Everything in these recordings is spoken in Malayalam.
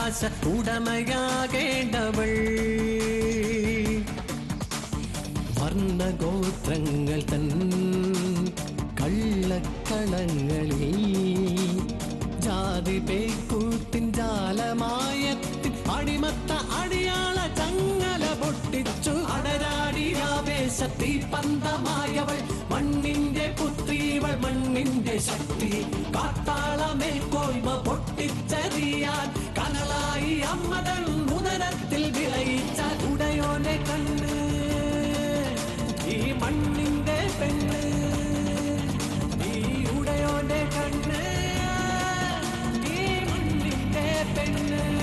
അവകാശ ഉടമയാകേണ്ടവൾ വർണ്ണഗോത്രങ്ങൾ തൻ കള്ളക്കളങ്ങളിൽ ജാതി പേക്കൂത്തിൻ ജാലമായത്തിൻ അടിമത്ത അടിയാള ചങ്ങല പൊട്ടിച്ചു അടരാടി ആവേശത്തി പന്തമായവൾ മണ്ണിന്റെ പുത്രിവൾ മണ്ണിന്റെ ശക്തി. കാത്താളമേ കോയ്മ പൊട്ടിച്ചെറിയാൻ കനലായി അമ്മതൻ ഉദരത്തിൽ വിളയിച്ച ഉടയോനെ കണ്ണ്. ഈ മണ്ണിന്റെ പെണ്ണ് ഈ ഉടയോനെ കണ്ണ്. ഈ മണ്ണിന്റെ പെണ്ണ്.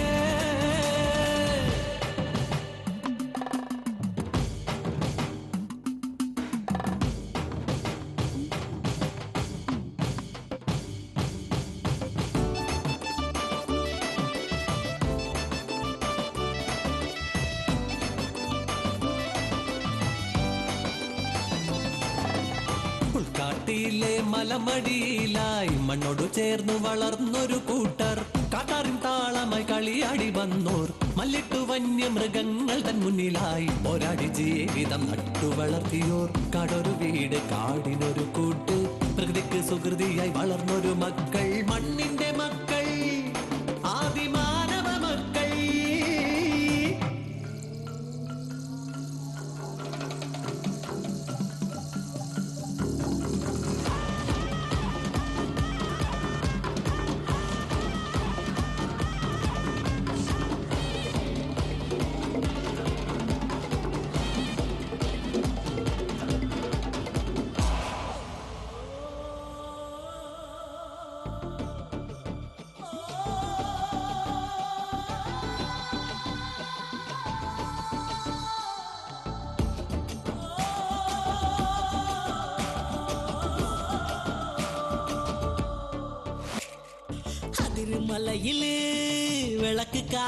മലമടിയിലായി മണ്ണോട് ചേർന്നു വളർന്നൊരു കൂട്ടർ. കാട്ടാറിൻ താളമായി കളിയാടി വന്നോർ. മല്ലിട്ടു വന്യമൃഗങ്ങൾ തൻ മുന്നിലായി പോരാടി ജീവിതം നട്ടു വളർത്തിയോർ. കാടൊരു വീട് കാടിനൊരു കൂട്ട്. പ്രകൃതിക്ക് സുഹൃതിയായി വളർന്നൊരു മക്കൾ.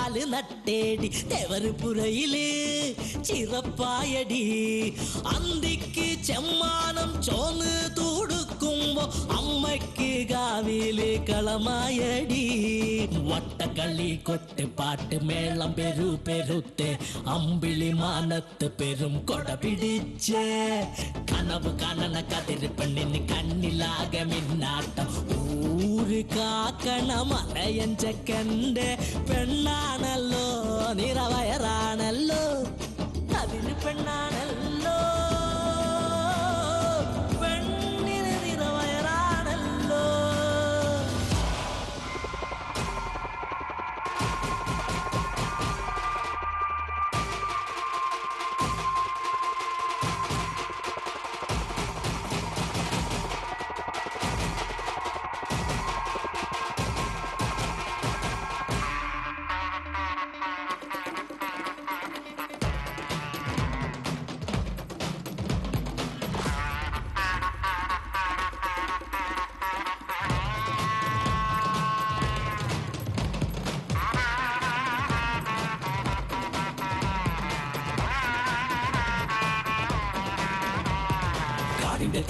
நாலு நட்டேடி தேவரு புறையிலே சிறப்பாயடி. அந்திக்கு செம்மானம் சோன்னு தூடுக்கும்போ அம்மைக்கு காவிலே களமாயடி. வட்டக்களி கொட்டு பாட்டு மேளம் பெரு பெருத்தே அம்பிளி மானத்து பெரும் கொடை பிடிச்சே. கனவு கணன கதிர்ப்பு நின்று கண்ணிலாக மின்னாட்டம். ஊ ഊര് കാക്കണ മലയൻ ചെക്കന്റെ പെണ്ണാണല്ലോ നിറവയറാണല്ലോ.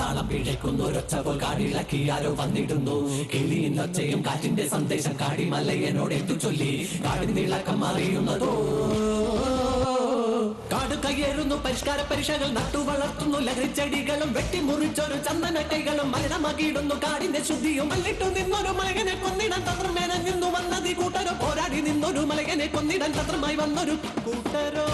താളം പിഴയ്ക്കുന്നു. ഒരൊച്ച പോൽ കാടിളക്കി ആരോ വന്നിടുന്നു. കിളിയിന്നൊച്ചയും കാറ്റിന്റെ സന്ദേശം കാടി മലയനോട് എത്തു ചൊല്ലി. കാടിന്റെ ഇളക്കം അറിയുന്നതോ കാട് കയ്യേറുന്നു പരിഷ്കാര പരീക്ഷകൾ നട്ടു വളർത്തുന്നു. ലഹരിച്ചെടികളും വെട്ടിമുറിച്ചൊരു ചന്ദന കൈകളും മലിനമാക്കിയിടുന്നു കാടിന്റെ ശുദ്ധിയും മല്ലിട്ടു നിന്നൊരു മലകനെ കൊന്നിടാൻ തന്ത്രമേന നിന്നു വന്നതി കൂട്ടരോ പോരാടി നിന്നൊരു മലകനെ കൊന്നിടാൻ തന്ത്രമായി വന്നൊരു കൂട്ടരോ?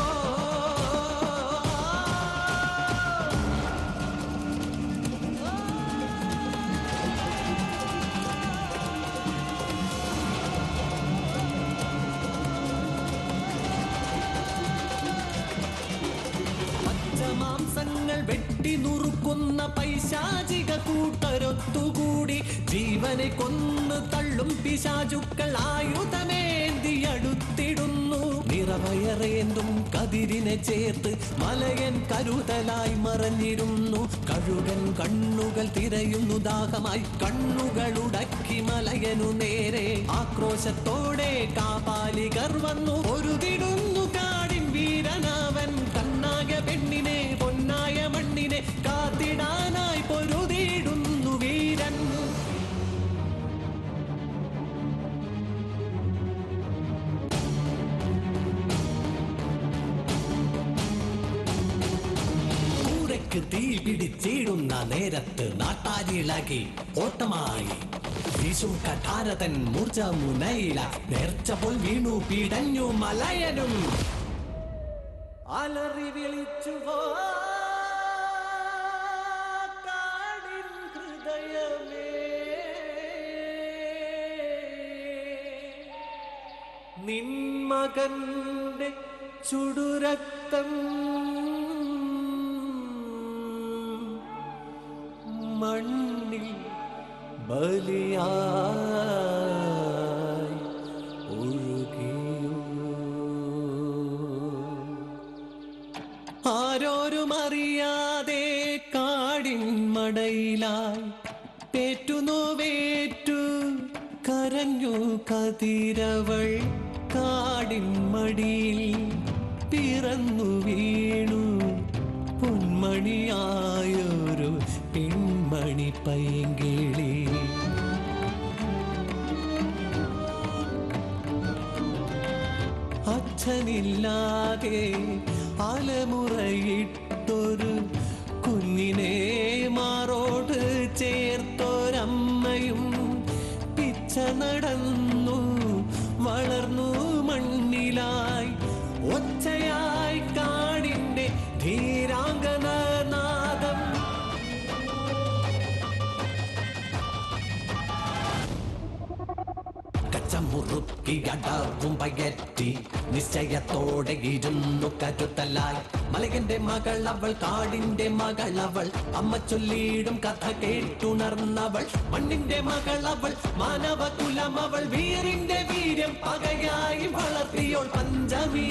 നുറുക്കുന്ന പൈശാചിക കൂട്ടരൊത്തുകൂടി ജീവനെ കൊന്നു തള്ളും പിശാചുക്കൾ ആയുധമേന്തി അടുത്തിടുന്നു. നിറവയറേന്തും കതിരിനെ ചേർത്ത് മലയൻ കരുതലായി മറഞ്ഞിരുന്നു കഴുകൻ കണ്ണുകൾ തിരയുന്നു ദാഹമായി കണ്ണുകൾ ഉടക്കി മലയനു നേരെ. ആക്രോശത്തോടെ കാപാലികർ വന്നു. ഒരുതിടുന്നു നേരത്ത് നാട്ടാരിളകി ഓട്ടമായി. വീശും കഠാരതൻ മൂർച്ച മുനയില നേർച്ച പോൽ വീണു പിടഞ്ഞു മലയനും. അലറി വിളിച്ചു നിൻ മകന്റെ ചുടുരക്തം മണ്ണിൽ ബലിയായി ഒഴുകിയോ? ആരോരും അറിയാതെ കാടിൻ മടയിലായി പേറ്റുനോവേറ്റു കരഞ്ഞു കതിരവൾ കാടിൻ മടിയിൽ പിറന്നു വീണു പൊന്മണിയായൊരു പെൺമണി പൈങ്കിളി അച്ഛനില്ലാതെ അലമുറയിട്ടൊരു കുഞ്ഞിനെ മാറോട് ചേർത്തൊരമ്മയും പിച്ച നടന്നു അടവും പയറ്റി നിശ്ചയത്തോടെ ഇരുന്നു കരുത്തലായി. മലകന്റെ മകൾ അവൾ കാടിന്റെ മകൾ അവൾ അമ്മ ചൊല്ലിയിടും കഥ കേട്ടുണർന്നവൾ. മണ്ണിന്റെ മകൾ അവൾ മാനവ കുലം അവൾ വീരിന്റെ വീര്യം പകയായി വളർത്തിയോൾ പഞ്ചമി.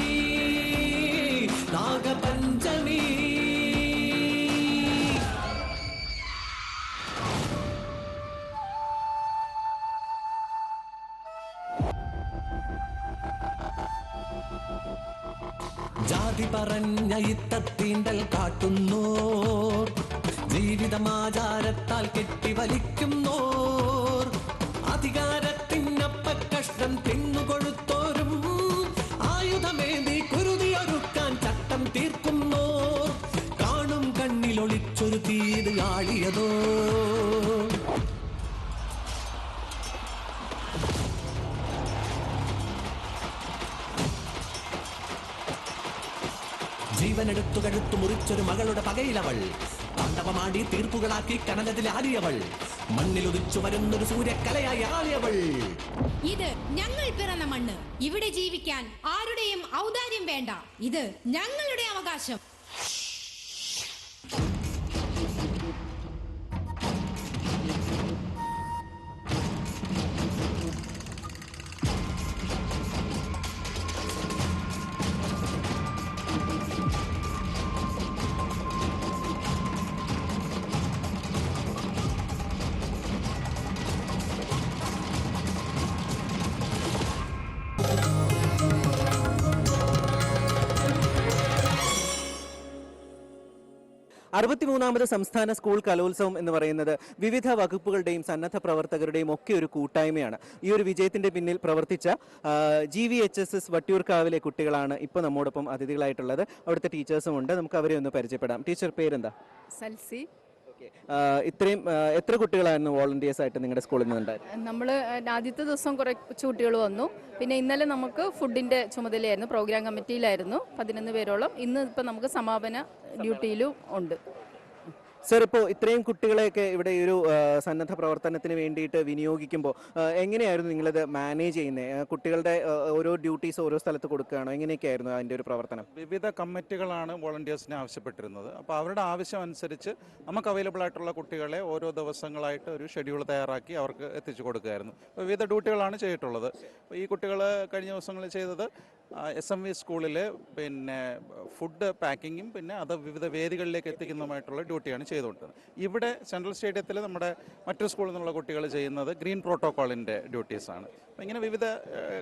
നാഗപഞ്ചമി ജാതി പറഞ്ഞ ഇത്തത്തീണ്ടൽ കാട്ടുന്നു. ജീവിതമാചാരത്താൽ കെട്ടിവലിക്കുന്നോർ. അധികാരത്തിനപ്പ കഷ്ടം തിന്നുകൊടുത്തോരും. ആയുധമേന്തി കുരുതിയൊരുക്കാൻ ചട്ടം തീർക്കുന്നോർ. കാണും കണ്ണിലൊളിച്ചൊരു തീത് ആളിയതോ കഴുത്തു മുറിച്ചൊരു മകളുടെ പകയിലവൾ താണ്ഡവമാടി തീർപ്പുകളാക്കി കനലതിൽ ആടിയവൾ. മണ്ണിലൊതിച്ചു വരുന്നൊരു സൂര്യക്കലയായി ആളിയവൾ. ഇത് ഞങ്ങൾ പിറന്ന മണ്ണ്. ഇവിടെ ജീവിക്കാൻ ആരുടെയും ഔദാര്യം വേണ്ട. ഇത് ഞങ്ങളുടെ അവകാശം. അറുപത്തിമൂന്നാമത് സംസ്ഥാന സ്കൂൾ കലോത്സവം എന്ന് പറയുന്നത് വിവിധ വകുപ്പുകളുടെയും സന്നദ്ധ പ്രവർത്തകരുടെയും ഒക്കെ ഒരു കൂട്ടായ്മയാണ്. ഈ ഒരു വിജയത്തിന്റെ പിന്നിൽ പ്രവർത്തിച്ച G V H S S വട്ടിയൂർക്കാവിലെ കുട്ടികളാണ് ഇപ്പോൾ നമ്മോടൊപ്പം അതിഥികളായിട്ടുള്ളത്. അവിടുത്തെ ടീച്ചേഴ്സും ഉണ്ട്. നമുക്ക് അവരെ ഒന്ന് പരിചയപ്പെടാം. ടീച്ചർ പേരെന്താ? സൽസി. ഇത്രയും എത്ര കുട്ടികളായിരുന്നു വോളണ്ടിയേഴ്സ് ആയിട്ട് നിങ്ങളുടെ സ്കൂളിൽ നിന്നുണ്ടായിരുന്നു നമ്മൾ ആദ്യത്തെ ദിവസം കുറച്ച് കുട്ടികൾ വന്നു. പിന്നെ ഇന്നലെ നമുക്ക് ഫുഡിന്റെ ചുമതലയായിരുന്നു പ്രോഗ്രാം കമ്മിറ്റിയിലായിരുന്നു പതിനൊന്ന് പേരോളം. ഇന്ന് ഇപ്പം നമുക്ക് സമാപന ഡ്യൂട്ടിയിലും ഉണ്ട്. സർ ഇപ്പോൾ ഇത്രയും കുട്ടികളെയൊക്കെ ഇവിടെ ഈ ഒരു സന്നദ്ധ പ്രവർത്തനത്തിന് വേണ്ടിയിട്ട് വിനിയോഗിക്കുമ്പോൾ എങ്ങനെയായിരുന്നു നിങ്ങളിത് മാനേജ് ചെയ്യുന്നത് കുട്ടികളുടെ ഓരോ ഡ്യൂട്ടീസ് ഓരോ സ്ഥലത്ത് കൊടുക്കുകയാണോ? എങ്ങനെയൊക്കെയായിരുന്നു അതിന്റെ ഒരു പ്രവർത്തനം? വിവിധ കമ്മിറ്റികളാണ് വോളണ്ടിയേഴ്സിനെ ആവശ്യപ്പെട്ടിരുന്നത്. അപ്പോൾ അവരുടെ ആവശ്യം അനുസരിച്ച് നമുക്ക് അവൈലബിൾ ആയിട്ടുള്ള കുട്ടികളെ ഓരോ ദിവസങ്ങളായിട്ട് ഒരു ഷെഡ്യൂൾ തയ്യാറാക്കി അവർക്ക് എത്തിച്ചു കൊടുക്കുകയായിരുന്നു. വിവിധ ഡ്യൂട്ടികളാണ് ചെയ്തിട്ടുള്ളത്. ഈ കുട്ടികൾ കഴിഞ്ഞ ദിവസങ്ങളിൽ ചെയ്തത് എസ് എം വി സ്കൂളിൽ പിന്നെ ഫുഡ് പാക്കിങ്ങും പിന്നെ അത് വിവിധ വേദികളിലേക്ക് എത്തിക്കുന്നതുമായിട്ടുള്ള ഡ്യൂട്ടിയാണ് ചെയ്തുകൊണ്ടിരുന്നത് ഇവിടെ സെൻട്രൽ സ്റ്റേഡിയത്തിൽ നമ്മുടെ മറ്റു സ്കൂളിൽ നിന്നുള്ള കുട്ടികൾ ചെയ്യുന്നത് ഗ്രീൻ പ്രോട്ടോകോളിന്റെ ഡ്യൂട്ടീസാണ് ആണ്. ഇങ്ങനെ വിവിധ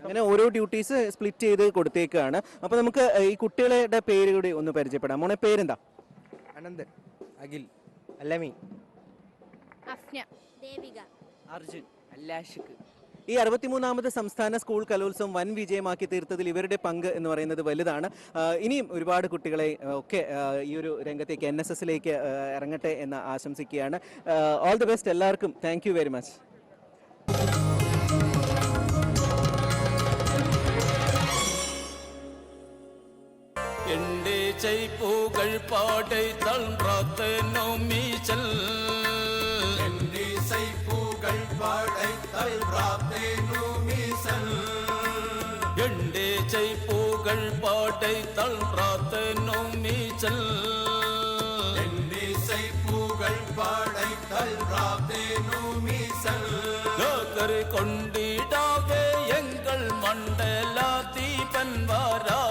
ഇങ്ങനെ ഓരോ ഡ്യൂട്ടീസ് സ്പ്ലിറ്റ് ചെയ്ത് കൊടുത്തേക്കാണ്. അപ്പോൾ നമുക്ക് ഈ കുട്ടികളുടെ പേര് കൂടി ഒന്ന് പരിചയപ്പെടാം. മോനെ പേരെന്താ? അനന്ത് അഖിൽ അല്ലമി. അഫ്ന ദേവിക. അർജുൻ അല്ലാഷിക്ക് ഈ അറുപത്തിമൂന്നാമത് സംസ്ഥാന സ്കൂൾ കലോത്സവം വൻ വിജയമാക്കി തീർത്തതിൽ ഇവരുടെ പങ്ക് എന്ന് പറയുന്നത് വലുതാണ്. ഇനിയും ഒരുപാട് കുട്ടികളെ ഒക്കെ ഈ ഒരു രംഗത്തേക്ക് എൻ എസ് എസിലേക്ക് ഇറങ്ങട്ടെ എന്ന് ആശംസിക്കുകയാണ്. ഓൾ ദി ബെസ്റ്റ് എല്ലാവർക്കും. താങ്ക് വെരി മച്ച് എന്റെ ചൈപ്പൂകൾ പാടൈ തൾറാത്തനോ മീച്ചൽ எண்டேச்சை பூகள் பாட்டை தள் பிரார்த்தனும் நீச்சல் எண்டேசை பூகள் பாடை தள் பிரார்த்தனும் நீச்சல் லோகர் கொண்டிடாவே எங்கள் மண்டலா தீபன் வாரா.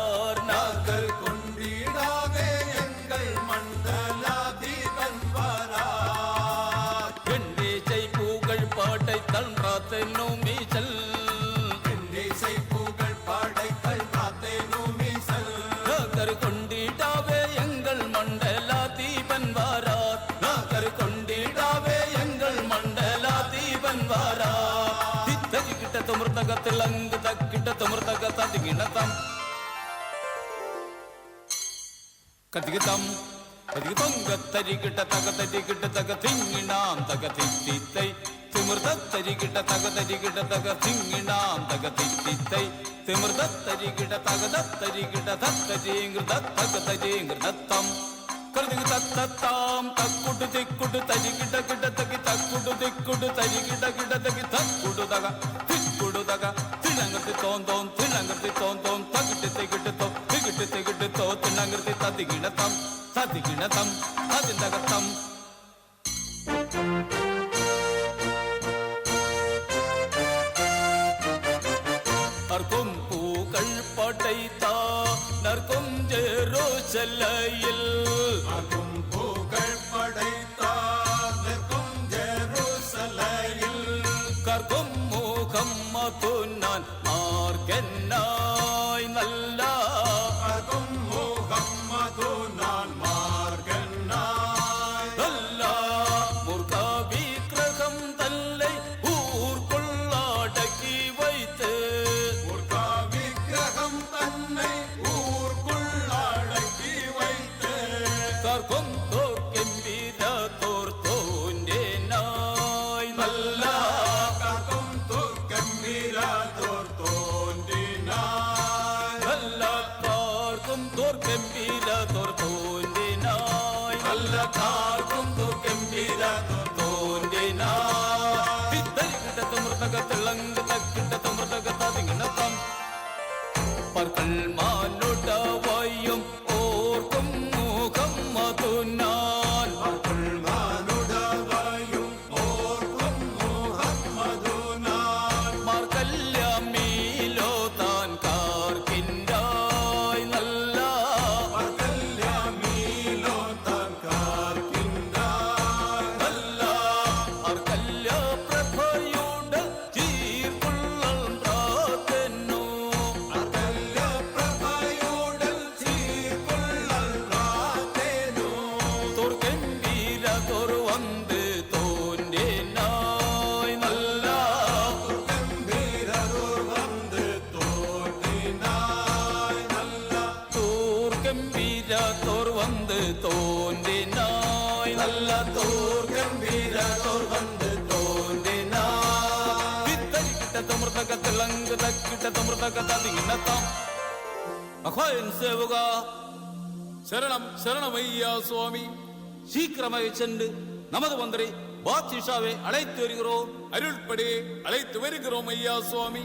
காத்தென்னும் மீசல். இசை பூகள் பாடைகள் காத்தேனும் மீசல். நாகர் கொண்டிடாவே எங்கள் மண்டலா தீபன் வாரார் நாகர் கொண்டிடாவே எங்கள் மண்டலா தரிகிட்ட தக தரிகிட்ட தக திங்கினாம் தக தித்தித்தை திமிர்தத்தரிகிட்ட தக தரிகிட்ட தக திங்கினாம் தக தித்தித்தை திமிர்தத்தரிகிட்ட தக தத்தரிகிட்ட தத்தரிங்கிற தக தரிங்கிற தத்தம் கருதுக்கு தத்தத்தாம் தக்குடு திக்குடு தரிகிட்ட கிட்ட தகி தக்குடு திக்குடு தரிகிட்ட கிட்ட தகி தக்குடு தக திக்குடு தக திளங்கத்து தோந்தோம் திளங்கத்து தோந்தோம் தகிட்டு திகிட்டு தோம் திகிட்டு திகிட்டு தோ தின்னங்கிருத்தி ததிகிணத்தம் ததிகிணத்தம் ததிந்தகத்தம் நற்கும் பூக்கள் படைத்தா நற்கும் ஜெரோ செல்லையில். நற்கும் பூக்கள் படைத்தா நற்கும் ஜெரோ செல்லையில். கற்கும் மூகம் மகுன்னான் மார்க்கென்னா கட்டத்தமிர்த்தக்கத்தாதிகின்னத்தாம் அகோயன் சேவுகா சரணம் சரணம் ஐயா சுவாமி. சீக்கிரமாக சென்று நமது மந்திரி பாத்ஷாவை அழைத்து வருகிறோம். அருள்படி அழைத்து வருகிறோம் ஐயா சுவாமி.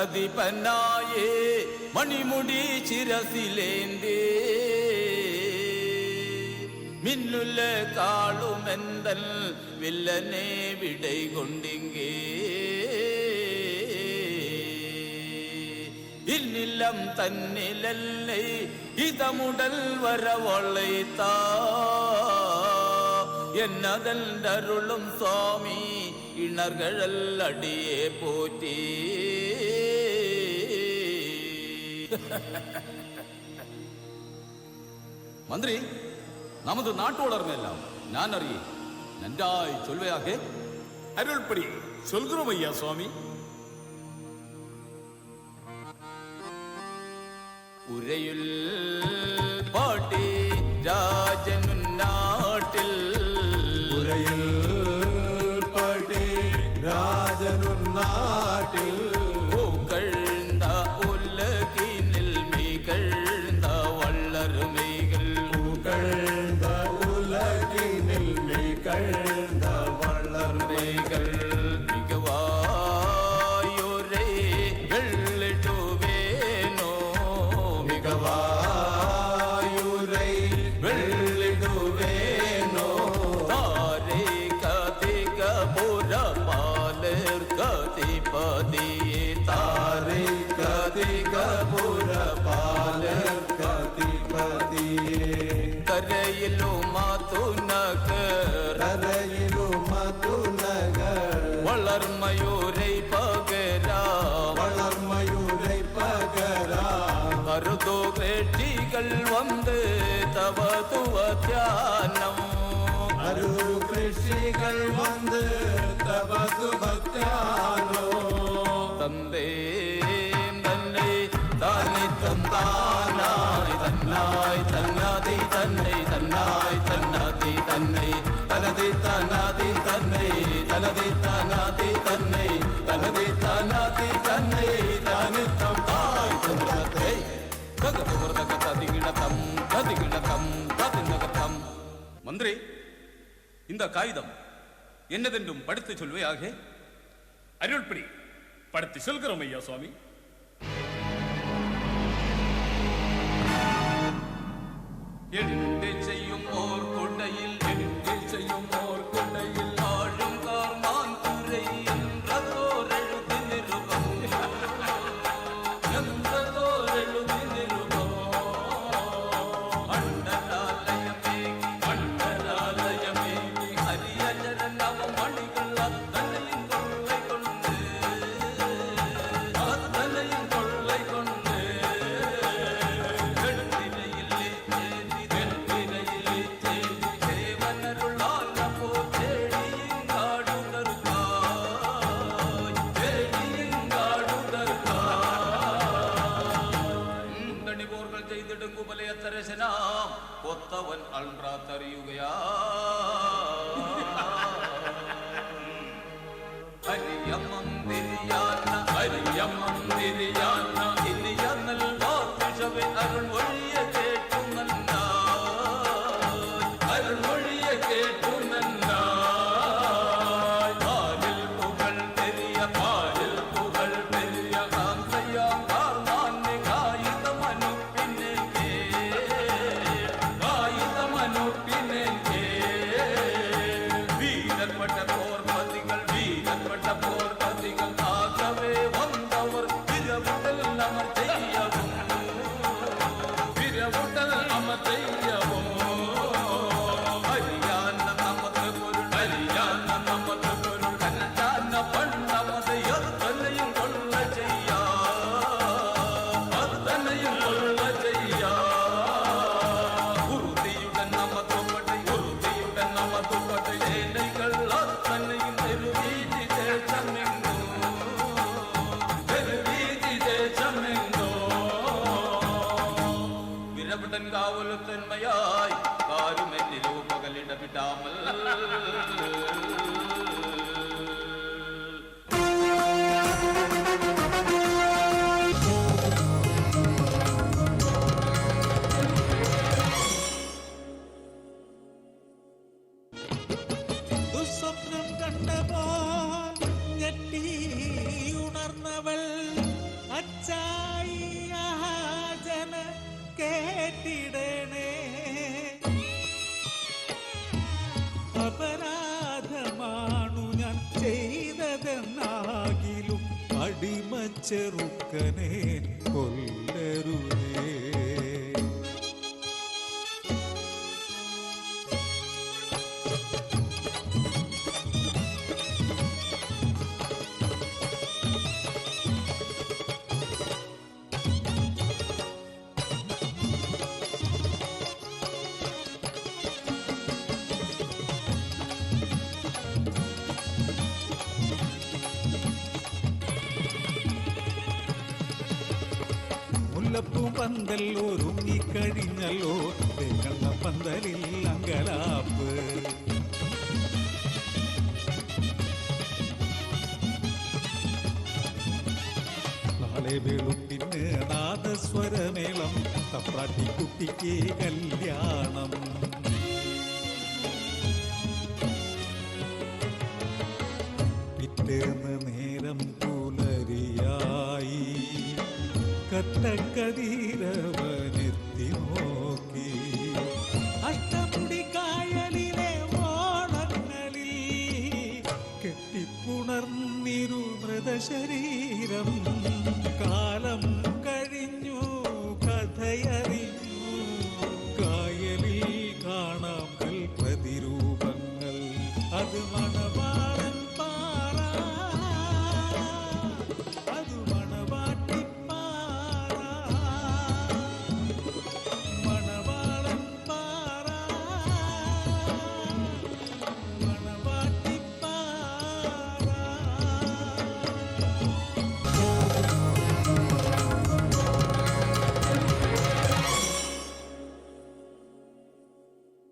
മന്നവർ കതിപ്പനായേ മണിമുടി ചിരസിലേന്തേ മിന്നുല കാളുമെന്തൽ വില്ലനെ വിടை കൊണ്ടിങ്ങേ ഇന്നില്ലം തന്നിലല്ലേ ഇതമുടൽ വരവൊള്ളൈത്താ എന്നതല്ലരുളും സ്വാമി ഇണർകഴൽ അടിയെ പോറ്റി மந்திரி நமது நாட்டு எல்லாம் நான் அறியே. நன்றாய் சொல்வையாக. அருள்படி சொல்கிறோம் ஐயா சுவாமி. உரையுள்ள ರರಯಿಲು ಮಾತು ನಗರ್ ரரையிலோ மாது நகர். வளர் மயூரை பகரா. வளர் மயூரை பகரா. அருதோ வேட்டிகள் வந்து தவதுவ தியானம். அருள் கிருஷிகள் வந்து தபது பக்தியானோ தந்தே தானை தந்தானாய் தன்னாய் தன்னாதி தன்னை தன்னாய் தன்னாதி தன்னை தனது தானாதி தன்னை தனது தானாதி தன்னை தனது தானாதி தன்னை தானு தம் தாய் தந்தாத்தை தகதவர்தக ததிகிடதம் ததிகிடதம் ததிநகதம் மந்திரி இந்த காகிதம் என்னதென்றும் படித்து சொல்வே ஆகே அருள்படி படித்து சொல்கிறோம் ஐயா சுவாமி. Yeah. काल प्रातर युगया മുല്ലപ്പൂ പന്തൽ ഒരുങ്ങിക്കഴിഞ്ഞല്ലോ തേങ്ങള്ള പന്തലിൽ അങ്കലാപ്പ്. നാളെ വെളുപ്പിന് നാദസ്വരമേളം തപ്രാട്ടിക്കുട്ടിക്ക് കല്യാണം. கதிரவனே